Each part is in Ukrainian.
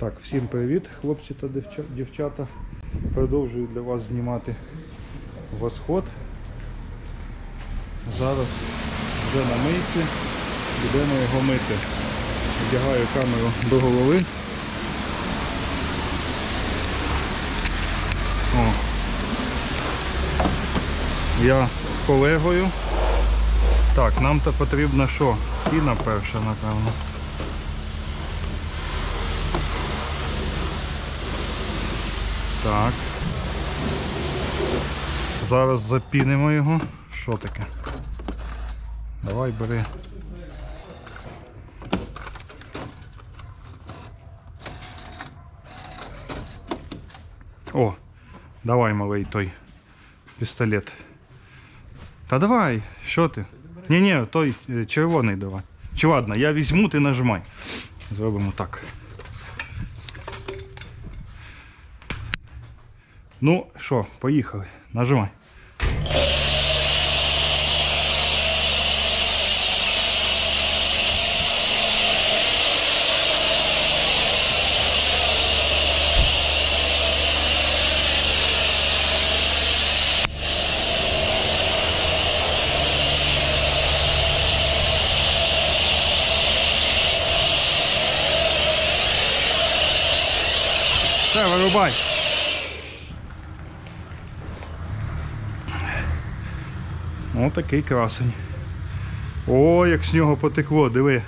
Так, всім привіт, хлопці та дівчата. Продовжую для вас знімати восход. Зараз вже на мийці, будемо його мити. Вдягаю камеру до голови. О. Я з колегою. Так, нам то потрібно що? Піна перша, напевно. Так. Зараз запінимо його. Що таке? Давай бери. О, давай, малий той пістолет. Та давай, що ти? Ні, ні, той е, червоний давай. Чи ладно, я візьму, ти нажимай. Зробимо так. Ну що, поїхали. Нажимай. Все, вирубай. Ось такий красень. О, як з нього потекло, диви.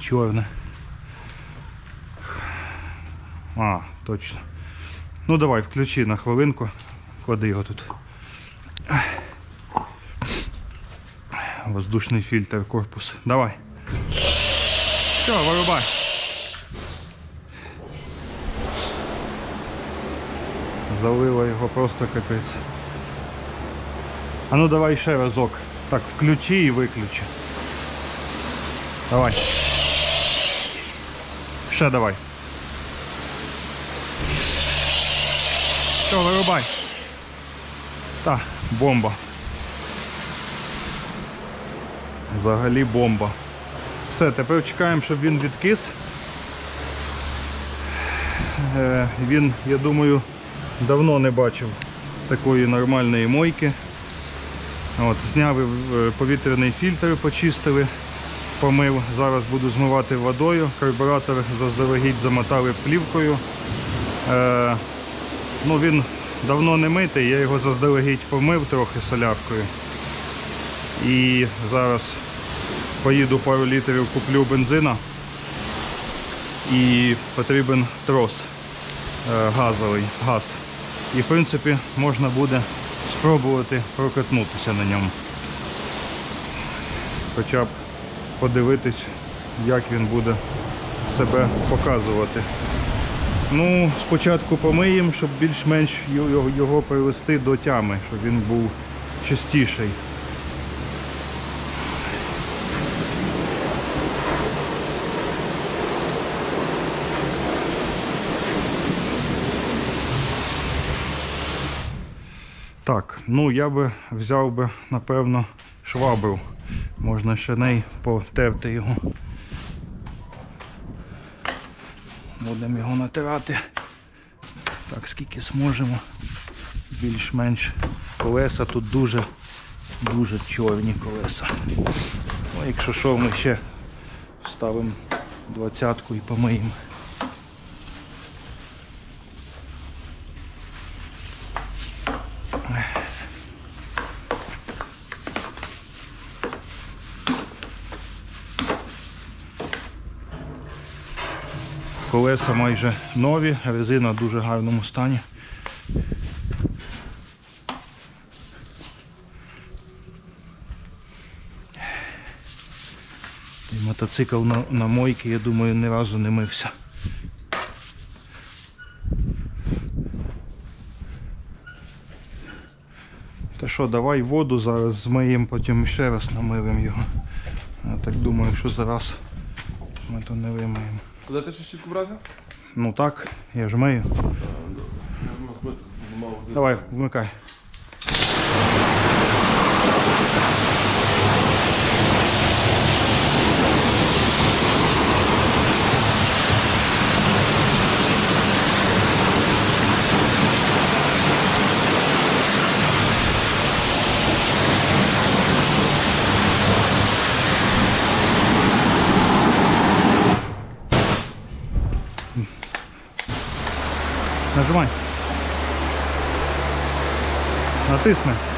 Чорне. А, точно. Ну давай, включи на хвилинку. Клади його тут. Воздушний фільтр корпус. Давай. Все, вирубай. Залило його просто капець. А ну давай ще разок. Так, включи і виключи. Давай. Ще давай. Все, вирубай. Та, бомба. Взагалі бомба. Все, тепер чекаємо, щоб він відкис. Е, Він, я думаю, давно не бачив такої нормальної мойки. От, зняв е, повітряний фільтр, почистили, помив. Зараз буду змивати водою. Карбюратор заздалегідь замотали плівкою. Е, ну, він давно не митий, я його заздалегідь помив трохи соляркою. І зараз поїду пару літрів, куплю бензина і потрібен трос е, газовий, газ. І в принципі можна буде спробувати прокатнутися на ньому. Хоча б подивитись, як він буде себе показувати. Ну, спочатку помиємо, щоб більш-менш його, привести до тями, щоб він був чистіший. Так, ну я би взяв би, напевно, швабру. Можна ще неї потерти його. Будемо його натирати. Так, скільки зможемо. Більш-менш колеса тут дуже дуже чорні колеса. Ну, якщо що, ми ще ставимо двадцятку і помиємо. Колеса майже нові, резина в дуже гарному стані. І мотоцикл на, на мойці, я думаю, ні разу не мився. Та що, давай воду зараз змиємо, потім ще раз намивемо його. Я так думаю, що зараз ми то не вимиємо. Куди ти ще щітку брати? Ну так, я ж мию. Давай, вмикай. Нажимай. Натисни.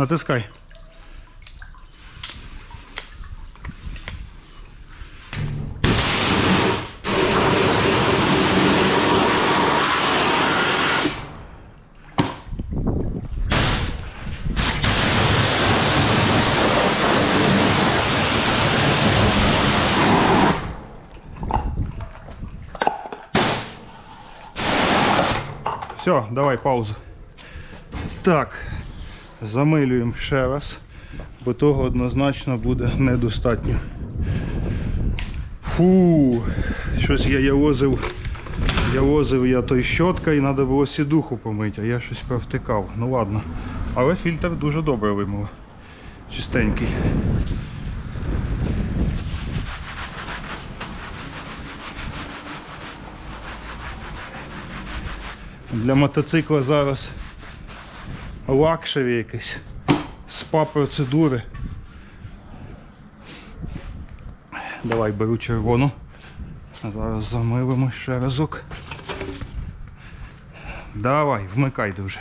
Натискай. Все, давай паузу. Так, замилюємо ще раз, бо того однозначно буде недостатньо. Фу, щось я явозив, явозив я той щотка і треба було сідуху помити, а я щось провтикав. Ну ладно. Але фільтр дуже добре вимив. Чистенький. Для мотоцикла зараз лакшеві якийсь спа процедури. Давай беру червону. Зараз замилимо ще разок. Давай, вмикай дуже.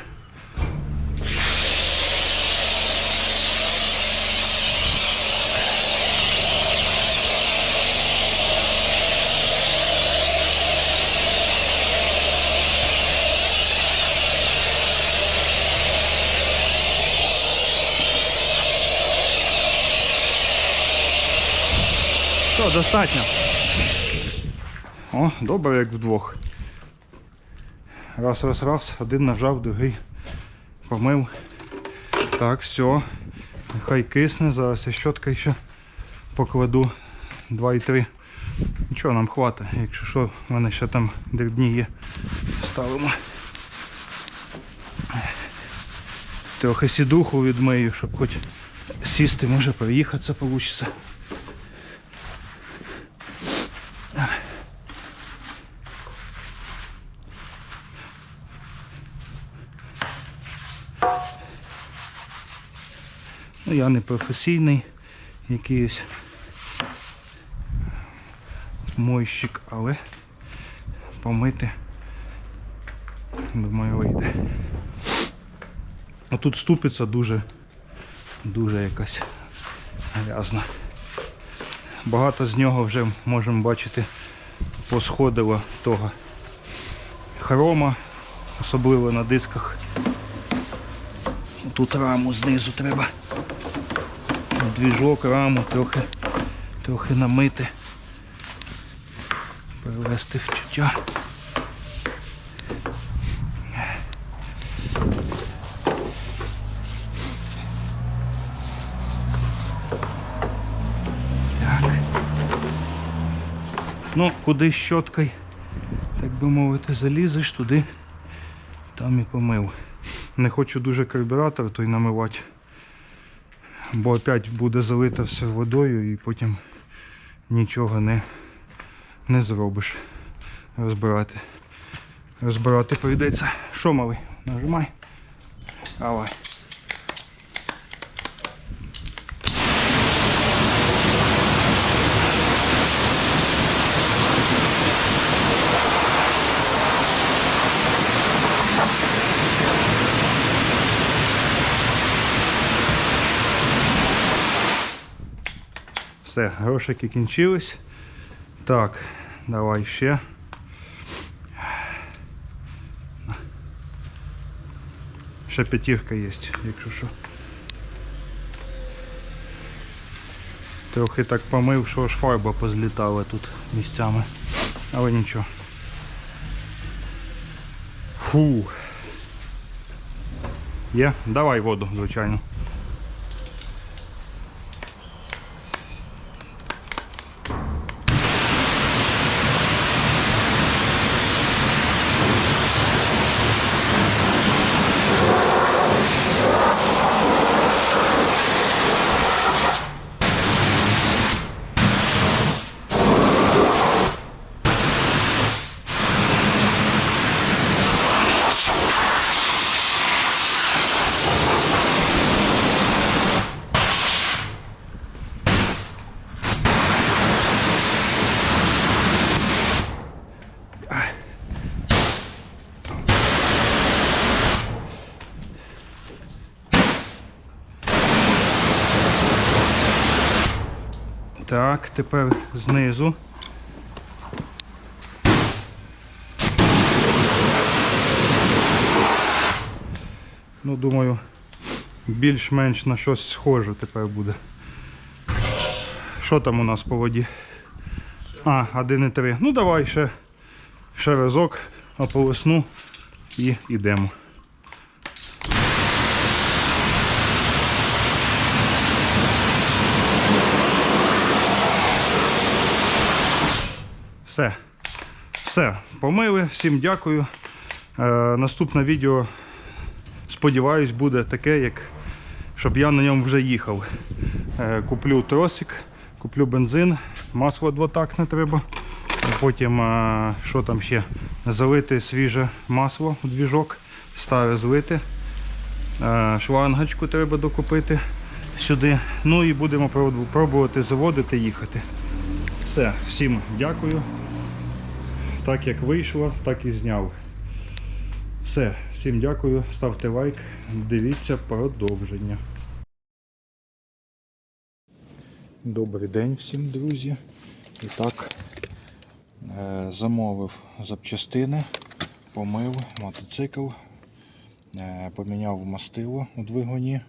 Достатньо. О, добре, як вдвох. Раз, раз, раз, один нажав, другий помив. Так, все. Нехай кисне, зараз я щоткою ще покладу 2,3. Нічого нам хватить, якщо що, в мене ще там дрібні є. Ставимо. Трохи сідуху відмию, щоб хоч сісти, може проїхатися вийде. Ну, я не професійний якийсь мойщик, але помити, думаю, вийде. А тут ступиця дуже, дуже якась грязна. Багато з нього вже можемо бачити посходило того хрома, особливо на дисках. Тут раму знизу треба. Двіжок, раму трохи, трохи намити. Привести в чуття. Так. Ну, куди щоткою, так би мовити, залізеш туди, там і помив. Не хочу дуже карбюратор той намивати, бо опять буде залито все водою і потім нічого не, не зробиш. Розбирати. Розбирати прийдеться. Що малий? Нажимай. Давай. Все, грошики кінчились. Так, давай ще. Ще п'ятірка є, якщо що. Трохи так помив, що аж фарба позлітала тут місцями. Але нічого. Фу. Є? Давай воду, звичайно. Так, тепер знизу. Ну, думаю, більш-менш на щось схоже тепер буде. Що там у нас по воді? А, 1,3. Ну давай ще, ще разок ополосну і йдемо. Все. Все, помили. Всім дякую. Е, наступне відео, сподіваюсь, буде таке, як щоб я на ньому вже їхав. Е, куплю тросик, куплю бензин, масло двотактне треба. Потім, е, що там ще, залити свіже масло в двіжок, старе злити. Е, треба докупити сюди. Ну і будемо пробувати заводити їхати. Все, всім дякую. Так як вийшло, так і зняв. Все, всім дякую, ставте лайк, дивіться продовження. Добрий день всім, друзі. І так, е, замовив запчастини, помив мотоцикл, е, поміняв мастило у двигуні,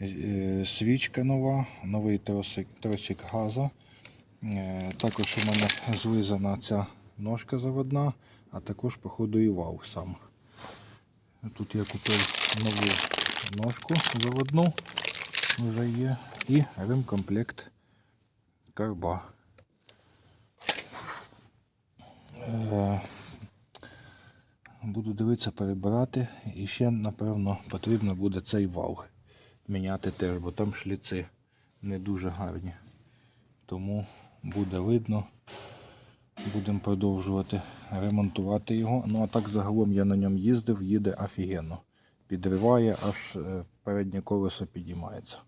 е, свічка нова, новий тросик, тросик газа. Також у мене злизана ця ножка заводна, а також, походу, і вал сам. Тут я купив нову ножку заводну, вже є, і ремкомплект карба. Е, Буду дивитися, перебирати. І ще, напевно, потрібно буде цей вал міняти теж, бо там шліци не дуже гарні. Тому буде видно. Будемо продовжувати ремонтувати його. Ну а так загалом я на ньому їздив, їде офігенно. Підриває, аж е, переднє колесо підіймається.